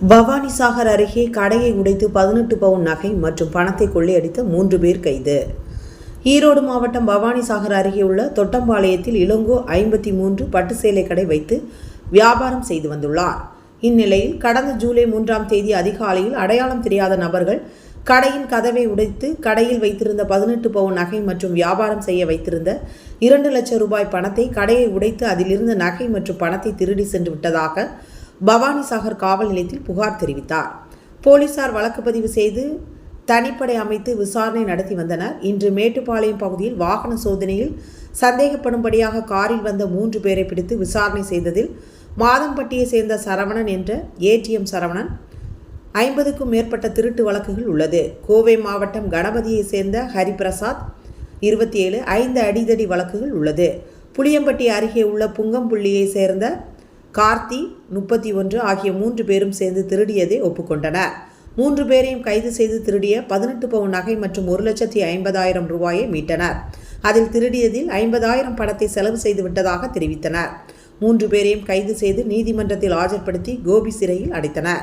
பவானிசாகர் அருகே கடையை உடைத்து பதினெட்டு பவுன் நகை மற்றும் பணத்தை கொள்ளையடித்த மூன்று பேர் கைது. ஈரோடு மாவட்டம் பவானிசாகர் அருகே உள்ள தொட்டம்பாளையத்தில் இளங்கோ ஐம்பத்தி மூன்று பட்டு சேலை கடை வைத்து வியாபாரம் செய்து வந்துள்ளார். இந்நிலையில் கடந்த ஜூலை மூன்றாம் தேதி அதிகாலையில் அடையாளம் தெரியாத நபர்கள் கடையின் கதவை உடைத்து கடையில் வைத்திருந்த பதினெட்டு பவுன் நகை மற்றும் வியாபாரம் செய்ய வைத்திருந்த இரண்டு லட்சம் ரூபாய் பணத்தை கடையை உடைத்து அதிலிருந்த நகை மற்றும் பணத்தை திருடி சென்று விட்டதாக பவானிசாகர் காவல் நிலையத்தில் புகார் தெரிவித்தார். போலீசார் வழக்கு பதிவு செய்து தனிப்படை அமைத்து விசாரணை நடத்தி வந்தனர். இன்று மேட்டுப்பாளையம் பகுதியில் வாகன சோதனையில் சந்தேகப்படும்படியாக காரில் வந்த மூன்று பேரை பிடித்து விசாரணை செய்ததில் மாதம்பட்டியை சேர்ந்த சரவணன் என்ற ஏடிஎம் சரவணன் ஐம்பதுக்கும் மேற்பட்ட திருட்டு வழக்குகள் உள்ளது. கோவை மாவட்டம் கணபதியை சேர்ந்த ஹரிபிரசாத் இருபத்தி ஏழு ஐந்து அடிதடி வழக்குகள் உள்ளது. புளியம்பட்டி அருகே உள்ள புங்கம்புள்ளியை சேர்ந்த கார்த்தி முப்பத்தி ஒன்று ஆகிய மூன்று பேரும் சேர்ந்து திருடியதை ஒப்புக்கொண்டனர். மூன்று பேரையும் கைது செய்து திருடிய பதினெட்டு பவுன் நகை மற்றும் ஒரு லட்சத்தி ஐம்பதாயிரம் ரூபாயை மீட்டனர். அதில் திருடியதில் ஐம்பதாயிரம் பணத்தை செலவு செய்து விட்டதாக தெரிவித்தனர். மூன்று பேரையும் கைது செய்து நீதிமன்றத்தில் ஆஜர்படுத்தி கோபி சிறையில் அடைத்தனர்.